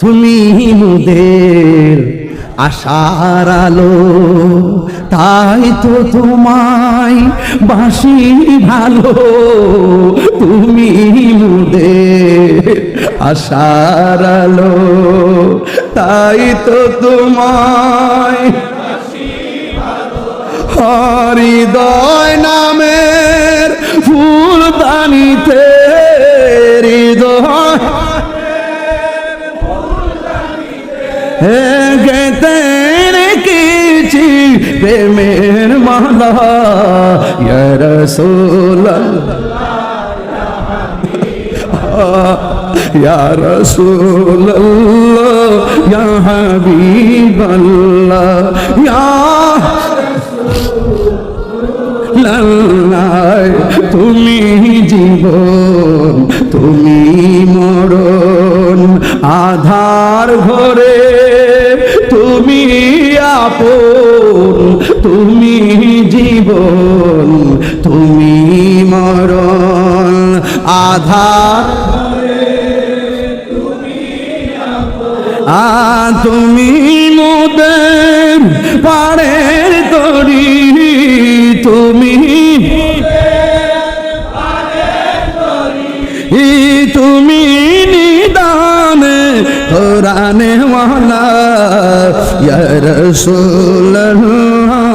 তুমি মুদের আশার আলো, তাই তো তোমায় বাসি ভালো। তুমি মুদের আশার আলো, তাই তো তোমায় হৃদয় নামের ফুল দানিতে হৃদয় গেতে রেখেছি প্রেমের মালা? রসুল রসুল হবিবল্লা আধার আ তুমি মোদের পাড়ের তরি তুমি ই তুমি নিদানে কোরআনে ওয়ালা ইয়া রাসূলুল্লাহ।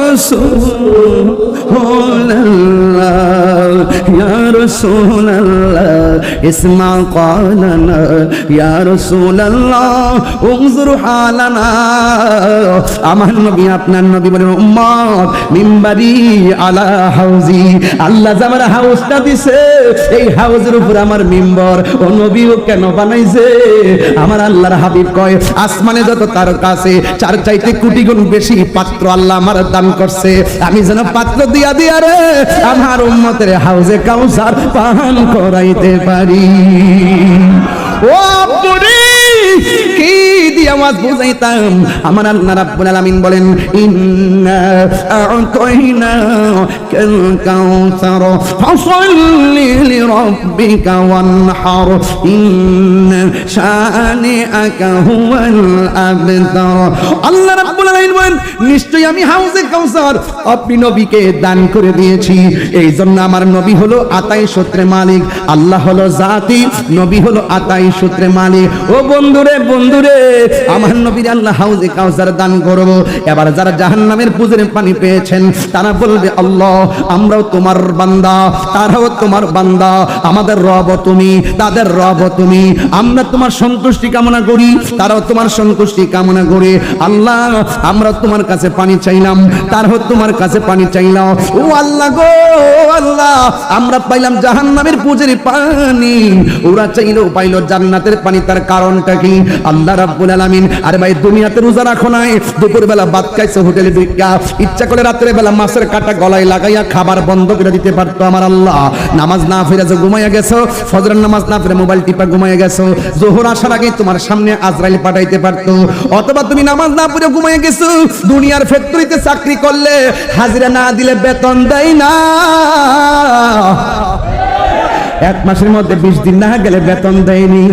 রাসূলুল্লাহ ইয়া রাসূলুল্লাহ اسمع قالنا يا رسول الله انظر حالنا আমার নবী আপনার নবী বলেন উম্মত মিম্বারি আলা হাউজি আল্লাহ যে আমার হাউসটা দিছে এই হাউজের উপর আমার মিম্বর ও নবীও কেন বানাইছে আমার আল্লাহর হাবিব কয় আসমানে যত তার কাছে চার চাইতে কোটি গুণ বেশি পাত্র আল্লাহ আমার দান করছে। আমি যেন পাত্র দিয়া দিয়া রে, আমার উম্মতের হাউজে কাউসার পান করাইতে পারি। ও কি আওয়াজ বুঝাইতাম। আমার আল্লাহ রাব্বুল আলামিন বলেন, ইন্না আ'তাইনা কাল কাউসার ফাসাল্লি লিরাব্বিকা ওয়ানহার। ইন্না শানিআকা হুয়াল আবতার। আল্লাহ রাব্বুল আলামিন বলেন, নিশ্চয়ই আমি হাউজে কাউসার, আপনি নবীকে দান করে দিয়েছি। এই জন্য আমার নবী হলো আতাই সূত্রে মালিক, আল্লাহ হলো জাতি, নবী হলো আতাই সূত্রে মালিক। ও বন্ধুরে বন্ধুরে আমার নবীর আল্লাহ হাউজে কাউসার দান করব। এবার যারা জাহান্নামের পুজোর পানি পেয়েছেন, তারা বলবে, আল্লাহ, আমরাও তোমার বান্দা, তারাও তোমার বান্দা, আমাদের রব তুমি, তাদের রব তুমি। আমরা তোমার সন্তুষ্টি কামনা করি, তারাও তোমার সন্তুষ্টি কামনা করে। আল্লাহ, আমরা তোমার কাছে পানি চাইলাম, তারাও তোমার কাছে পানি চাইলাম ও আল্লাহ গো, আল্লাহ, আমরা পাইলাম জাহান্নামের পুজোর পানি। ওরা চাইলেও পাইলো জান্নাতের পানি, তার কারণটা কি? আল্লাহ রাব্বুল আলামিন আরে ভাই, দুনিয়াতে রোজা রাখো নাই। দুপুরবেলা ভাত খাইছো, হোটেলে ঢুকিয়া ইচ্ছা করে রাত্রে বেলা মাছের কাটা গলায় লাগাইয়া খাবার বন্ধ করে দিতে পারতো আমার আল্লাহ। নামাজ না ফিরে যে ঘুমাইয়া গেছো, ফজরের নামাজ না ফিরে মোবাইল টিপা ঘুমাইয়া গেছো, জোহর আসার আগে তোমার সামনে আজরাইল পাঠাইতে পারতো। অথবা তুমি নামাজ না পড়ে ঘুমাইয়া গেছো, দুনিয়ার ফ্যাক্টরিতে চাকরি করলে হাজিরা না দিলে বেতন দেয় না। এক মাসের মধ্যে বিশ দিন না গেলে বেতন দেয়নি।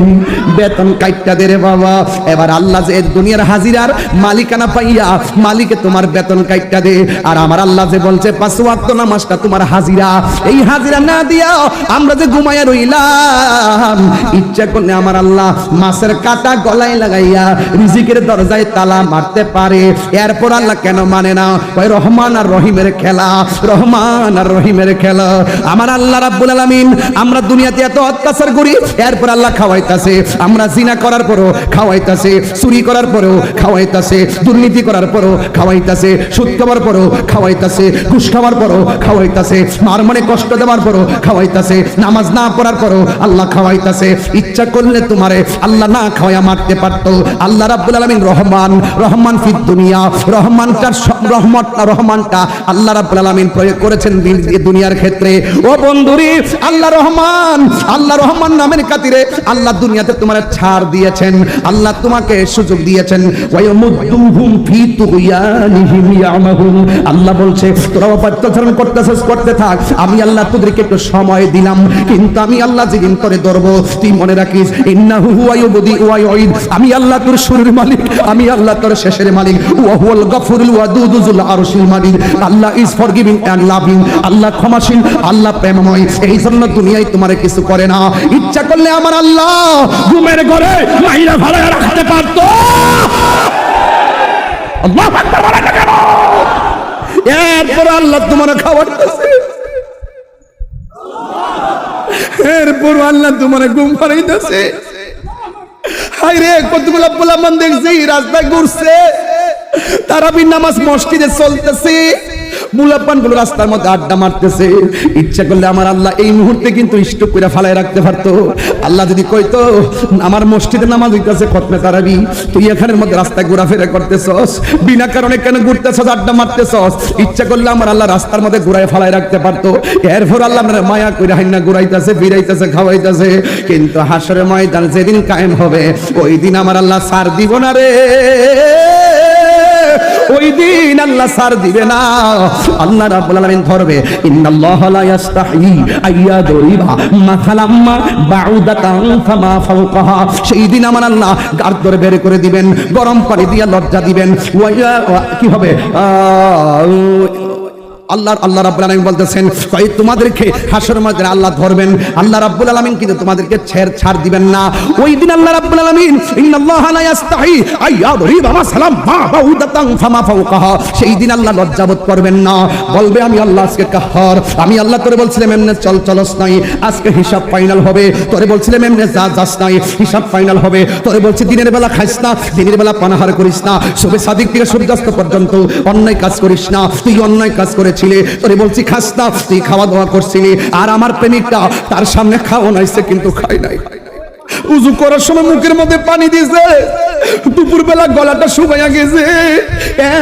বেতন কাইটটা দে রে বাবা। এবার আল্লাহ যে দুনিয়ার হাজিরার মালিকানা পাইয়া মালিকে তোমার বেতন কাইটটা দে। আর আমার আল্লাহ যে বলছে, পাঁচ ওয়াক্ত নামাজটা তোমার হাজিরা। এই হাজিরা না দিয়া আমরা যে ঘুমাইয়া রইলাম। ইচ্ছা করলে আমার আল্লাহ মাছের কাটা গলায় লাগাইয়া রিজিকের দরজায় তালা মারতে পারে। এরপর আল্লাহ কেন মানে না? ওই রহমান আর রহিমের খেলা, রহমান আর রহিমের খেলা। আমার আল্লাহ রাব্বুল আলামিন আমরা দুনিয়াতে এত অত্যাচার করি, এরপর আল্লাহ খাওয়াইতাছে। আমরা জিনা করার পরও খাওয়াইতাছে, চুরি করার পরেও খাওয়াইতাছে, দুর্নীতি করার পরও খাওয়াইতাছে, সুদ খাওয়ার পরও খাওয়াইতাছে, ঘুষ খাওয়ার পরও খাওয়াইতাছে, মার মনে কষ্ট দেওয়ার পরও খাওয়াইতাছে, নামাজ না পড়ার পরও আল্লাহ খাওয়াইতাছে। ইচ্ছা করলে তোমারে আল্লাহ না খাওয়াইয়া মারতে পারতো। আল্লাহ রাব্বুল আলামিন রহমান রহমান ফিদ দুনিয়া, রহমানটার রহমত, রহমানটা আল্লাহ রাব্বুল আলামিন প্রয়োগ করেছেন দুনিয়ার ক্ষেত্রে। ও বন্ধুরি, আল্লাহ রহমান আল্লাহ রহমান নামের খাতিরে আল্লাহ দুনিয়াতে তোমার ছাড় দিয়েছেন। আল্লাহ তোমাকে সুযোগ দিয়েছেন। আল্লাহ বলছে, তোরা অপত্যাচারণ করতেছিস, করতে থাক। আমি আল্লাহ তোদেরকে একটু সময় দিলাম। কিন্তু আমি আল্লাহ যেদিন করে ধরবো, তুই মনে রাখিস আমি আল্লাহ তোর শুরুর মালিক। আমি আল্লাহ তোর শেষের মালিক। ওয়া হুয়াল গফুরুল ওয়াদুদুল আরশিল মালিক। Allah is forgiving and loving Allah ক্ষমাশীল। আল্লাহ প্রেমময়। এই জন্য দুনিয়ায় তোমার কিছু করে না। ইচ্ছা করলে আমার আল্লাহ ঘুমের ঘরে মাইরা ভাড়া রাখতে পারতো? এরপর আল্লাহ তোমার খাওয়াইতেছে এরপর আল্লাহ তোমার ঘুম পাড়াইতেছে হাই রে রাস্তায় ঘুরছে। তারাবির নামাজ মসজিদে চলতেছে। মুলাপানগুলো রাস্তার মধ্যে আড্ডা মারতেছে। ইচ্ছা করলে আমার আল্লাহ এই মুহূর্তে কিন্তু স্টক করে ফালায় রাখতে পারতো। আল্লাহ যদি কইতো আমার মসজিদে নামাজ হইতেছে খতমে তারাবি, তুই এখানের মধ্যে রাস্তায় ঘোরাফেরা করতেছস, বিনা কারণে কেন ঘুরতেছস, আড্ডা মারতেছস? ইচ্ছা করলে আমার আল্লাহ রাস্তার মধ্যে ঘুরায় ফালায় রাখতে পারতো। এরপর আল্লাহ মায়া করে হাইনা ঘুরাইতেছে, ফিরাইতেছে, খাওয়াইতেছে। কিন্তু হাসরের ময়দান যেদিন কায়েম হবে, ওই দিন আমার আল্লাহ সার দিব না রে। ওই দিন আল্লাহ সার দিবে না। আল্লাহ রাব্বুল আলামিন ধরবে, ইন্নাল্লাহ লা ইস্তাহি আইয়া দরিবা মাখালাম্মা বাউদাতান ফামা ফাওকাহা সেই দিন আমার আল্লাহ গার ধরে বের করে দিবেন, গরম পানি দিয়ে লজ্জা দিবেন। ওয়া কি হবে? আহ, আল্লাহ রাব্বুল আলামিন বলতেছেন কই তোমাদেরকে হাসর ময়দানে আল্লাহ ধরবেন। আল্লাহ রাব্বুল আলামিন কিন্তু তোমাদেরকে ছেড় ছাড় দিবেন না। ওই দিন আল্লাহ রাব্বুল আলামিন ইন্নাল্লাহা লা ইয়াস্তাহি আইয়াদরিবা মাসালাম মা বাউদাতান ফামা ফাওকাহা সেই দিন আল্লাহ লজ্জাবোধ করবেন না। বলবে আমি আল্লাহ আজকে কাহার। আমি আল্লাহ তোরে বলছিলাম এমনে চল চলস নাই। আজকে হিসাব ফাইনাল হবে। তোরে বলছিলাম এমনে যা যাস নাই। হিসাব ফাইনাল হবে। তোরে বলছি দিনের বেলা খাইস না। দিনের বেলা পানাহার করিস না। শুভে সাদিক থেকে সূর্যাস্ত পর্যন্ত অন্যায় কাজ করিস না। তুই অন্যায় কাজ করেছিলি? তোরে বলছি, খাস না, তুই খাওয়া দাওয়া করছিলি, আর আমার প্রেমিকটা তার সামনে খাওয়া নাইছে, কিন্তু খাই নাই। উজু করার সময় মুখের মধ্যে পানি দিছে দুপুর বেলা গলাটা শুকাইয়া গেছে।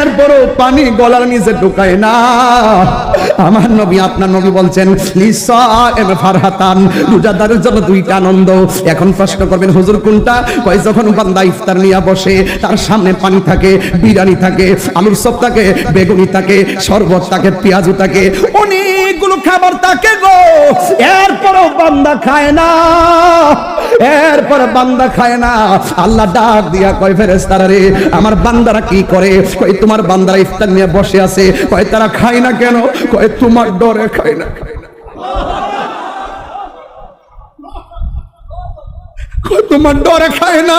এরপরও পানি গলার নিচে ঢুকায় না। আমার নবী, আপনার নবী বলছেন ফারহাতান। রোজাদারের জন্য দুইটা আনন্দ। এখন প্রশ্ন করবেন, হুজুর কোনটা? কয়, যখন বান্দা ইফতার নিয়ে বসে, তার সামনে পানি থাকে, বিরিয়ানি থাকে, আলুর চপ থাকে, বেগুনি থাকে, শরবত থাকে পেঁয়াজু থাকে, অনেকগুলো খাবার থাকে গো। এরপরও বান্দা খায় না। এরপর বান্দা খায় না। আল্লাহ ডাক দিয়া কয় ফেরেস্তারা রে, আমার বান্দারা কি করে? কয়, তোমার বান্দারা ইফতার নিয়ে বসে আছে। কয়, তারা খায় না কেন? কয়, তোমার ডরে খায় না খায় কয়, তোমার ডরে খায় না?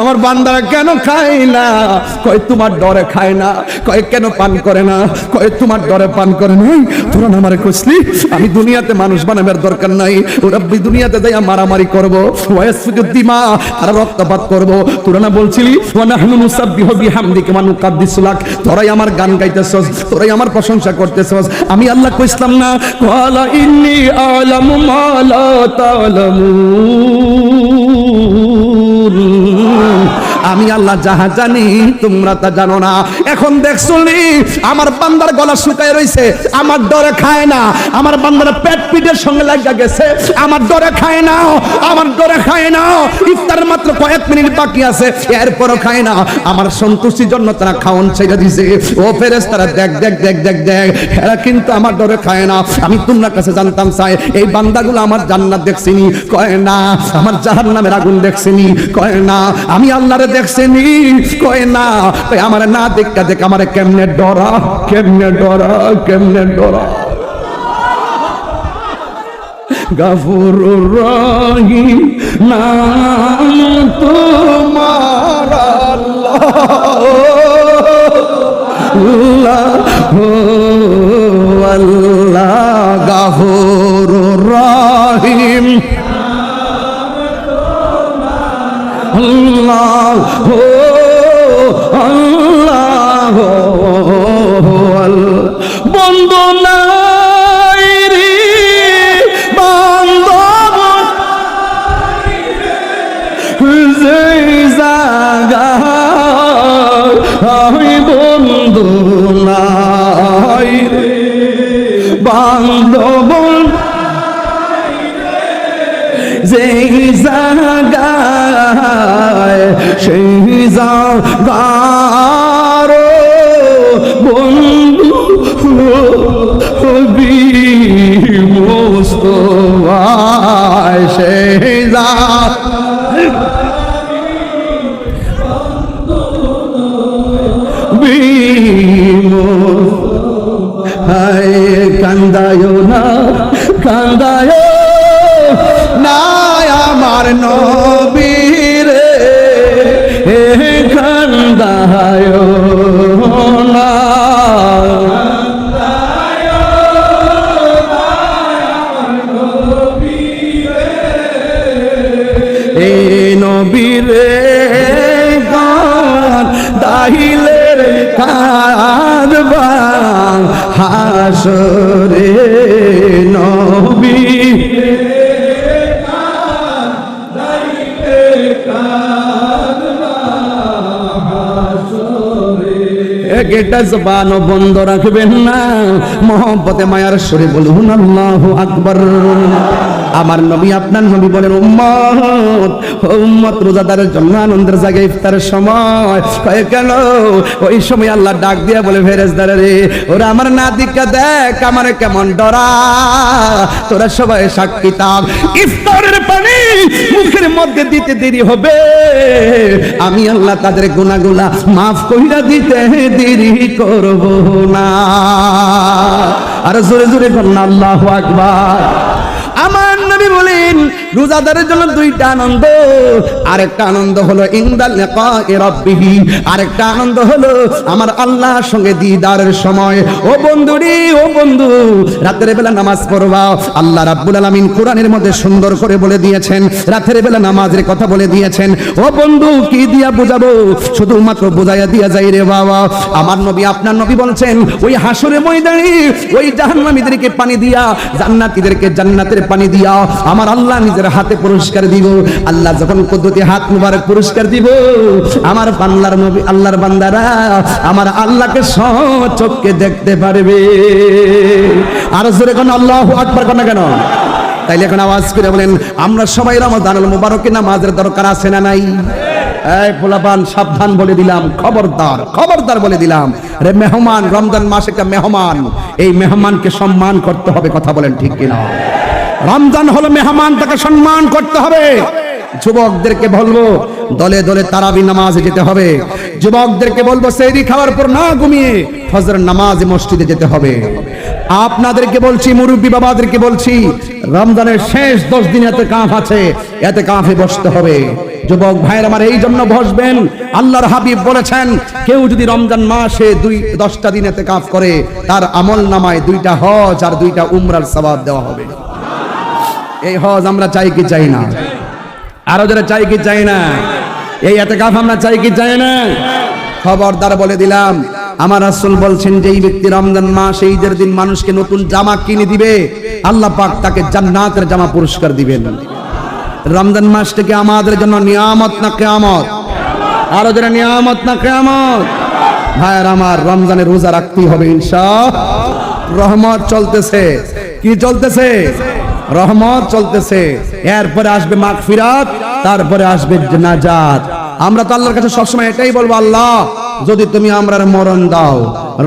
আমার বান্দারা কেন খায় না? কয়, তোমার ডরে খায় না। কয়, কেন পান করে না? কয়, তোমার ডরে পান করে নাই। তোরা আমারে কইসলি আমি দুনিয়াতে মানুষ বানাবার দরকার নাই। ওরা দুনিয়াতে যাই মারামারি করব। দিমা তারা রক্তপাত করব। তোরা না বলছিলি, ওয়া নাহনু নুসাব্বিহু বিহামদিকা ওয়া নুকাদ্দিসু লাক। তোরাই আমার গান গাইতেছস, তোরাই আমার প্রশংসা করতেছস। আমি আল্লাহ কইসলাম না ক্বালা ইন্নী আলামু মা লা তা'লামুন। আমি আল্লাহ যাহা জানি, তোমরা তা জানো না। এখন দেখছ আমার বান্দার গলা শুকায় রইছে, আমার ডরে খায় না। আমার বান্দার পেট পিঠের সঙ্গে লাগা গেছে, আমার ডরে খায় না, আমার ডরে খায় না। ইফতার মাত্র কয়েক মিনিট বাকি আছে, এরপরও খায় না। আমার সন্তুষ্টির জন্য তারা খাওয়ান ছেড়ে দিছে। ও ফেরেস তারা দেখ দেখ দেখ দেখ দেখ, এরা কিন্তু আমার ডরে খায় না। আমি তোমার কাছে জানতাম চাই এই বান্দাগুলো আমার জান্নাত দেখছিনি, কয় না। আমার জাহান নামের আগুন দেখছিনি, কয় না। আমি আল্লাহরে দেখছিনি কয় না আমার না দেখা দেখ, আমার কেমনে ডরা কেমনে ডরা কেমনে ডরা। গাফুর রহিম নাম তোমার গাফুর রহিম। আল্লাহ আল্লাহ হায় কান্দায় না কান্দায়। না আমার নবীর একটা জবানও বন্ধ রাখবেন না। মোহব্বতে, মায়ার সরে বলুন, আল্লাহ আকবর। আমার নবী, আপনার নবী বলেন, উম্মত উম্মত রোজাদারের জন্য আনন্দের জায়গায় ইফতারের সময় কয়ে কেন? ওই সময় আল্লাহ ডাক দিয়া বলে ফেরেজদারে রে, ওরা আমার না দিকা দেখ, আমার কেমন ডরা। তোরা সবাই সাক্ষী থাক। ইফতারের পানি মুখের মধ্যে দিতে দেরি হবে। আমি আল্লাহ তাদের গুনাগুলা মাফ কইরা দিতে দেরি করব না। আর জোরে জোরে কন্যা আল্লাহ আকবার। আমার নবী বলেন রোজাদারের জন্য দুইটা আনন্দ। আরেকটা আনন্দ হলো, ইন্দাল লিকাই আরেকটা আনন্দ হলো, আমার আল্লাহর সঙ্গে দিদারের সময়। ও বন্ধুরি ও বন্ধু, রাতের বেলা নামাজ পড়বা। আল্লাহ রাব্বুল আলামিন কোরআনের মধ্যে সুন্দর করে বলে দিয়েছেন, রাতের বেলা নামাজের কথা বলে দিয়েছেন। ও বন্ধু, কি দিয়া বুঝাবো? শুধুমাত্র বুঝাইয়া দিয়া যাই রে বাবা। আমার নবী, আপনার নবী বলছেন, ওই হাসুরে ময়দানে, ওই জাহান্নামীদেরকে পানি দিয়া, জান্নাতীদেরকে জান্নাতের পানি দিয়া, আমার আল্লাহ নিজের হাতে পুরস্কার দিব। আল্লাহ যখন পদ্ধতি হাত মুবারক পুরস্কার দিব, আমার বান্দার নবী, আল্লাহর বান্দারা আমার আল্লাহকে চোখকে দেখতে পারবে। আর জোরে কোন আল্লাহ আকবার কোন কেন? তাইলে এখন আওয়াজ করে বলেন, আমরা সবাই রমাদানুল মুবারকে নামাজের দরকার আছে না নাই? সাবধান বলে দিলাম, খবরদার খবরদার বলে দিলাম। রে মেহমান, রমজান মাস একটা মেহমান। এই মেহমানকে সম্মান করতে হবে, কথা বলেন ঠিক কিনা? রমজান হলো মেহমান, তাকে সম্মান করতে হবে। যুবকদেরকে বলব, দলে দলে তারাবি নামাজে যেতে হবে। যুবকদেরকে বলব সেরি খাওয়ার পর না ঘুমিয়ে ফজর নামাজে মসজিদে যেতে হবে। আপনাদেরকে বলছি, মুরব্বী বাবাদেরকে বলছি, রমজানের শেষ দশ দিন এতে কাঁফ আছে, এতে কাঁফে বসতে হবে। যুবক ভাইয়ের আমার এই জন্য বসবেন। আল্লাহর হাবিব বলেছেন, কেউ যদি রমজান মাসে দুই, দশটা দিন এতে কাঁফ করে, তার আমল নামায় দুইটা হজ আর দুইটা উমরার সবাব দেওয়া হবে। এই হজ আমরা চাই কি চাই না? আরও যারা চাই কি চাই না? এই এতে কাফ আমরা চাই কি চাই না? খবরদার বলে দিলাম, আমার রাসূল বলছেন যে এই ব্যক্তি রমজান মাস, ঈদের দিন মানুষকে নতুন জামা কিনে দিবে, আল্লাহ পাক তাকে জান্নাতের জামা পুরস্কার দিবেন। রমজান মাসটাকে আমাদের জন্য নিয়ামত না কেয়ামত? আরও যারা নিয়ামত না কেয়ামত? ভাইয়ার আমার রমজানের রোজা রাখতেই হবে ইনশা রহমত চলতেছে। কি চলতেছে? রহমত চলতেছে। এরপরে আসবে মাগফিরাত, তারপরে আসবে নাজাত। আমরা তো আল্লাহর কাছে সবসময় এটাই বলব, আল্লাহ, যদি তুমি আমরার মরণ দাও,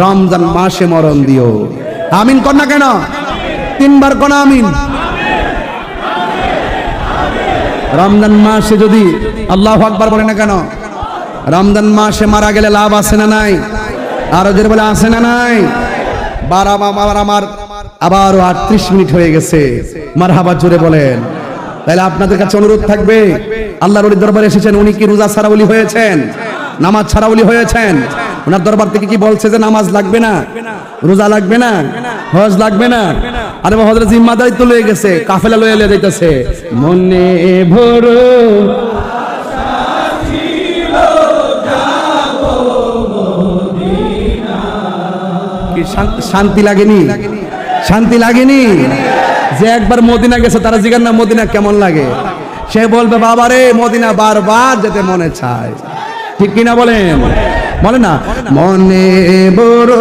রমজান মাসে মরণ দিও। আমিন কর না কেন? তিনবার কোন আমিন। রমজান মাসে যদি আল্লাহ আকবার বলে না কেন? রমজান মাসে মারা গেলে লাভ আছে না নাই? আরও জোরে বলে, আছে না নাই? বার আমার আবারও আটত্রিশ মিনিট হয়ে গেছে। মার হাবার জোরে বলেন। তাহলে আপনাদের কাছে অনুরোধ থাকবে আল্লাহ রলির দরবারে এসেছেন, উনি কি রোজা বলি হয়েছেন? নামাজ বলি হয়েছেন? ওনার দরবার থেকে কি বলছে যে নামাজ লাগবে না? রোজা লাগবে না? হজ লাগবে না? আরে হজরত জিম্মাদারি তো লয়ে গেছে, কাফেলা লয়ে লয়ে যাইতেছে। মনে ভরো শান্তি লাগেনি? শান্তি লাগেনি? যে একবার মদিনা গেছে, তারা জিজ্ঞাসা না মদিনা কেমন লাগে? সে বলবে বাবা রে মদিনা বারবার যেতে মনে চায়। ঠিক কিনা বলেন? বলে না? মনে বড়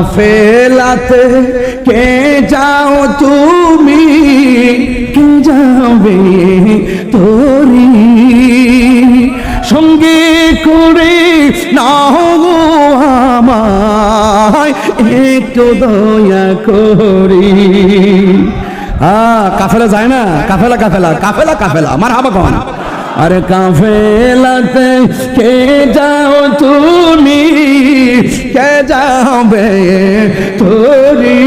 কাফেলাতে, কে যাও তুমি? কে যাবে তোরি? সঙ্গে করে নাও আমায়, একটু দয়া করি। আ কাফেলা যায় না? কাফেলা কাফেলা কাফেলা কাফেলা আমার হাবা আরে কাফেলাতে কে যাও তুমি? কে যাবে তোরি?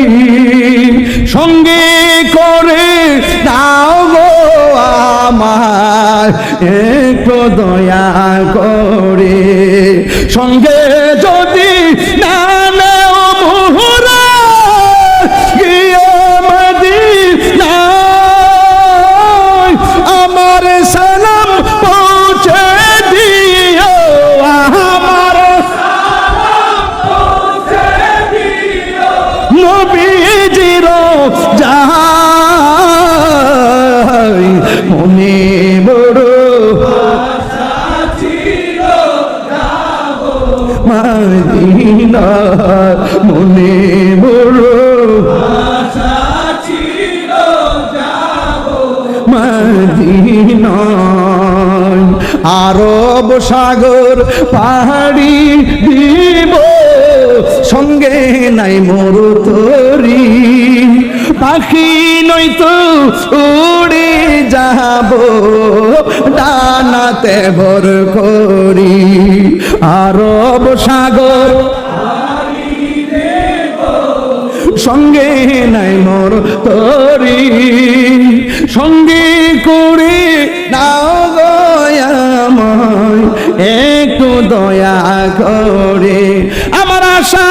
সঙ্গে করে দাও গো আমার, একটু দয়া করে। সঙ্গে যদি পাহাড়ি দিব, সঙ্গে নাই মোর তরি। পাখি নয়তো উড়ে যাব, ডানাতে ভর করি। আরব সাগর, সঙ্গে নাই মোর তরি। সঙ্গে করে আমার আশা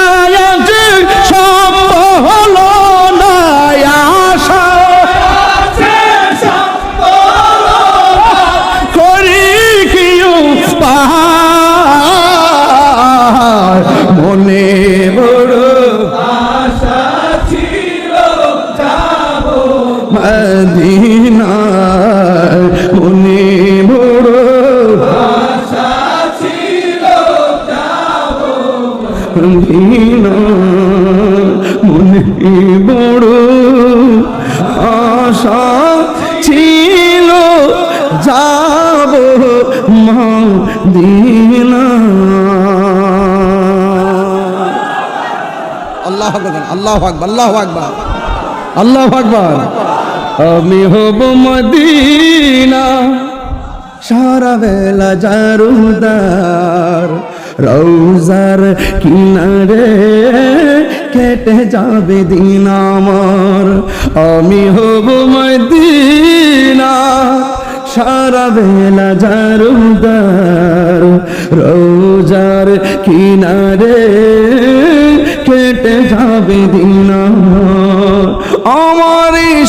আল্লাহ আকবার আল্লাহ আকবার আল্লাহ আকবার আল্লাহ আকবার। আমি হব মদিনা, সারা বেলা জারুদার রৌজার কিনারে কেটে যাবে দিন আমার। আমি হব মদিনা, সারা বেলা জারুদার রোজার কিনারে কেটে যাবে দিন আমার।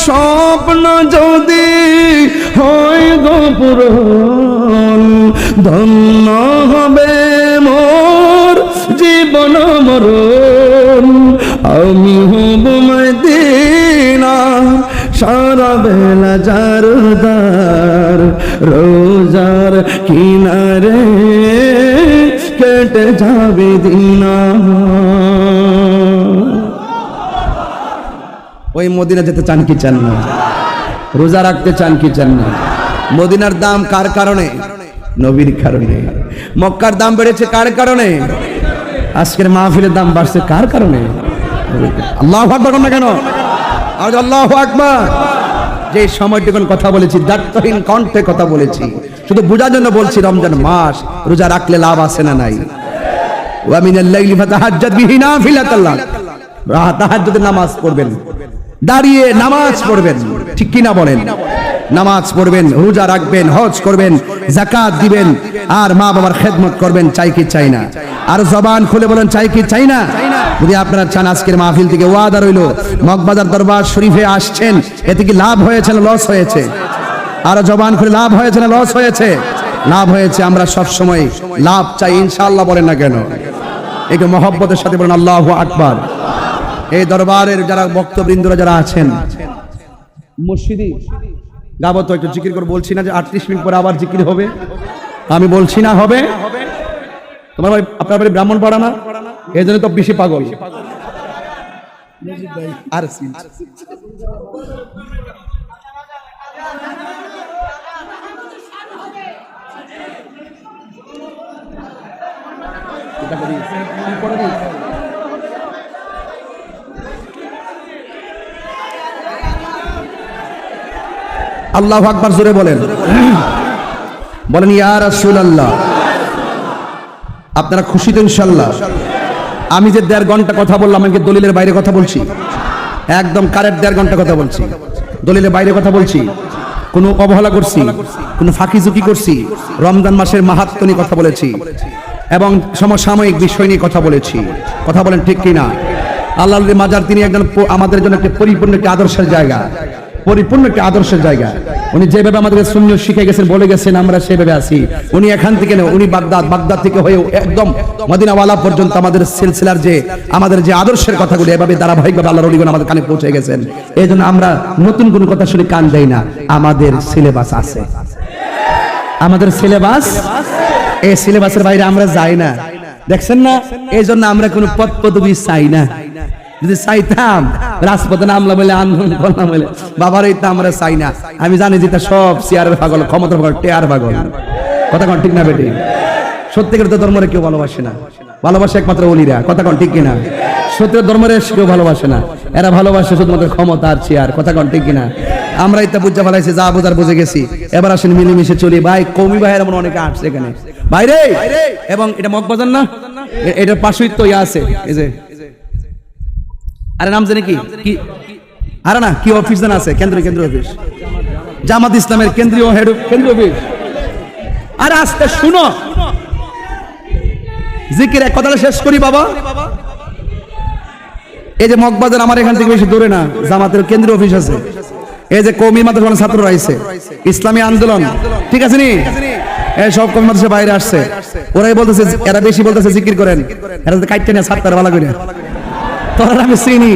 স্বপ্ন যদি হয় গোপুরন ধন্য হবে মোর জীবন মরণ আমি হব মদিনা, সারা বেলা জারদার রোজার কিনারে কেটে যাবে দিনা ওই মদিনা যেতে চান কি চান না? রোজা রাখতে চান কি চান না? মদিনার দাম কার কারণে? নবীর কারণে। মক্কার দাম বেড়েছে কার কারণে? আজকের মাহফিলের দাম বাড়ছে কার কারণে? আল্লাহ আকবর না কেন? আর আল্লাহ আকবর। যে সময়টুকুন কথা বলেছি দার্থহীন কণ্ঠে কথা বলেছি। শুধু বোঝার জন্য বলছি, রমজান মাস, রোজা রাখলে লাভ আছে না নাই? ওয়ামিনাল লাইলি ফাতাহাজ্জাদ বিহি নাফিলাতাল্লাহ। তাহাজ্জুদের নামাজ পড়বেন। দাঁড়িয়ে নামাজ পড়বেন। ঠিক কিনা বলেন? নামাজ পড়বেন, রোজা রাখবেন, হজ করবেন জাকাত দিবেন, আর মা বাবার খেদমত করবেন, চাই কি চাই না? আর জবান খুলে বলেন, চাই কি চাই না? যদি আপনারা চান আজকের মাহফিল থেকে ওয়াদা রইল, মগবাজার দরবার শরীফে আসছেন, এতে কি লাভ হয়েছে না লস হয়েছে? আর জবান খুলে, লাভ হয়েছে না লস হয়েছে? লাভ হয়েছে, আমরা সব সময় লাভ চাই, ইনশাআল্লাহ বলেন না কেন? একে মহব্বতের সাথে বলেন, আল্লাহ আকবার। এই দরবারের যারা বক্তবৃন্দরা যারা আছেন, মসজিদি গাবো তো একটু জিকির করে বলছি না যে আটত্রিশ মিনিট পরে আবার জিকির হবে। আমি বলছি না হবে। তোমার বাড়ি, আপনার বাড়ি ব্রাহ্মণ পাড়া না? এই জন্য তো বেশি পাগল। আর আল্লাহ আকবার জোরে বলেন। বলেন, ইয়া রাসূলুল্লাহ। আপনারা খুশি তো ইনশাল্লাহ আমি যে দেড় ঘণ্টা কথা বললাম, আমি দলিলের বাইরে কথা বলছি? একদম কারেক্ট দেড় ঘণ্টা কথা বলছি। দলিলের বাইরে কথা বলছি। কোনো অবহেলা করছি, কোনো ফাঁকি ঝুঁকি করছি, রমজান মাসের মাহাত্ম নিয়ে কথা বলেছি এবং সমসাময়িক বিষয় নিয়ে কথা বলেছি। কথা বলেন ঠিক কিনা? আল্লাহ মাজার তিনি একজন আমাদের জন্য একটি পরিপূর্ণ একটি আদর্শের জায়গা। পরিপূর্ণ একটি আদর্শের জায়গা। উনি যেভাবে আমাদেরকে শূন্য শিখে গেছেন, বলে গেছেন, আমরা সেভাবে আছি। উনি এখান থেকে না উনি বাগদাদ বাগদাদ থেকে হয়ে একদম মদিনাওয়ালা পর্যন্ত আমাদের সিলসিলার যে, আমাদের যে আদর্শের কথাগুলো, এভাবে ধারাবাহিকভাবে আল্লাহ রলিগণ আমাদের কানে পৌঁছে গেছেন। এই জন্য আমরা নতুন কোনো কথা শুনে কান দেই না, আমাদের সিলেবাস আছে। আমাদের সিলেবাস? এই সিলেবাসের বাইরে আমরা যাই না। দেখছেন না? এই জন্য আমরা কোনো পদ পদবি চাই না। যদি চাইতাম, রাজপথে নামলাম বলে, আন্দোলন করলাম বাবার এই তো আমরা চাই না। আমি জানি যে এটা সব চেয়ারের পাগল, ক্ষমতার পাগল, টেয়ার পাগল। কথা কন ঠিক না বেটি? সত্যিকার তো ধর্মরে কেউ ভালোবাসে না। ভালোবাসে একমাত্র অলিরা। কথা কন ঠিক কিনা? সত্যের ধর্মের কেউ ভালোবাসে না। এরা ভালোবাসে শুধুমাত্র ক্ষমতা আর চেয়ার কথা কন ঠিক কিনা? আমরা এটা বুঝতে ফেলাইছি, যা বোঝার বুঝে গেছি। এবার আসেন মিলেমিশে চলি। ভাই, কৌমি ভাইয়ের এমন অনেকে আসছে এখানে। বাইরে এবং এটা মগবাজার না? এটার পাশেই তো ইয়ে আছে। এই যে আরে নাম জানি কি? আরে না, কি অফিস জানা আছে? কেন্দ্রীয় কেন্দ্রীয় অফিস জামাত ইসলামের কেন্দ্রীয় হেড কেন্দ্রীয় অফিস আরে আস্তে শুনো। জিকির এক কথাটা শেষ করি বাবা। এই যে মগবাজার আমার এখান থেকে বেশি দূরে না, জামাতের কেন্দ্রীয় অফিস আছে। এই যে কৌমি মাদ্রাসা ছাত্র আইছে। ইসলামী আন্দোলন। ঠিক আছে নি? এই সব কৌমি মাদ্রাসা বাইরে আসছে। ওরাই বলতেছে এরা বেশি বলতেছে জিকির করেন। এরা তো কাইটে না সাতটার বেলা করে। তোরা আমি চিনি?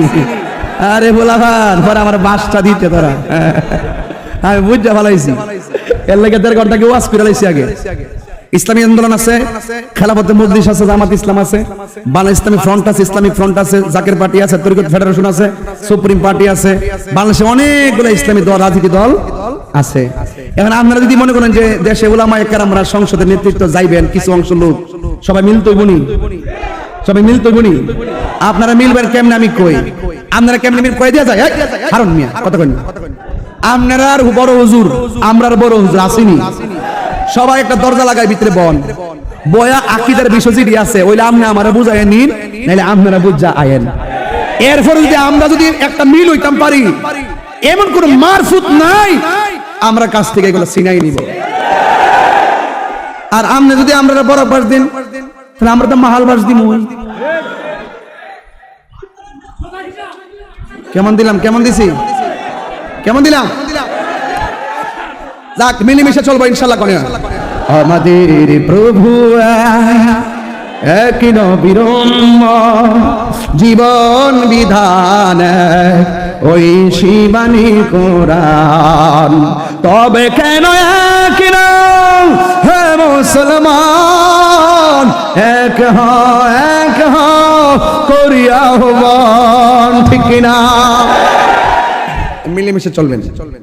আরে বলা ভান পরে আমার বাসটা দিতে তোরা। আমি বুঝতে ভালাইছি এর লাগে দেড় ঘণ্টা কেউ করে লাইছি আগে। ইসলামী আন্দোলন আছে, খেলাফতে মজলিস আছে, জামাত ইসলাম আছে, বাংলা ইসলামী ফ্রন্ট আছে ইসলামিক ফ্রন্ট আছে, জাকের পার্টি আছে, তরিকত ফেডারেশন আছে, সুপ্রিম পার্টি আছে, বাংলাদেশে অনেকগুলো ইসলামী দল, রাজনীতি দল আছে। এখন আপনারা যদি মনে করেন যে দেশে ওলামা একার আমরা সংসদের নেতৃত্ব যাইবেন, কিছু অংশ লোক, সবাই মিলতই বনি। সবাই মিলতই বনি আপনারা মিলবেন কেমনে আমি কই? আপনারা কেমনে মিল কই দিয়া যায় হারুন মিয়া, কথা কই আপনারা আর বড় হুজুর, আমরা আর বড় হুজুর আসিনি। সবাই একটা দরজা লাগায়, ভিতরে বন। বয়া আকিদার বিষয় যেটি আছে, ওইলে আপনি আমারা বুঝাই নিন, নাইলে আপনারা বুঝা আয়েন। এরপরে যদি আমরা যদি একটা মিল হইতাম পারি, এমন কোন মারফুত নাই, আমরা কাছ থেকে এগুলো সিনাই নিব। আর আমনে যদি আমরা বড় বাস দিন তাহলে আমরা তো মাহাল বাস দিব কেমন দিলাম, কেমন দিছি? কেমন দিলাম? যাক, মিলেমিশে চলবো ইনশাল্লাহ কোনে আমাদের প্রভু এক নবীর জীবন বিধান, ওই শিবানী কোরআন। তবে কেন এক নাম? হে মুসলমান, এক হ এক হ, করিয়া হবান, ঠিক না মিলেমিশে চলবেন চলবেন।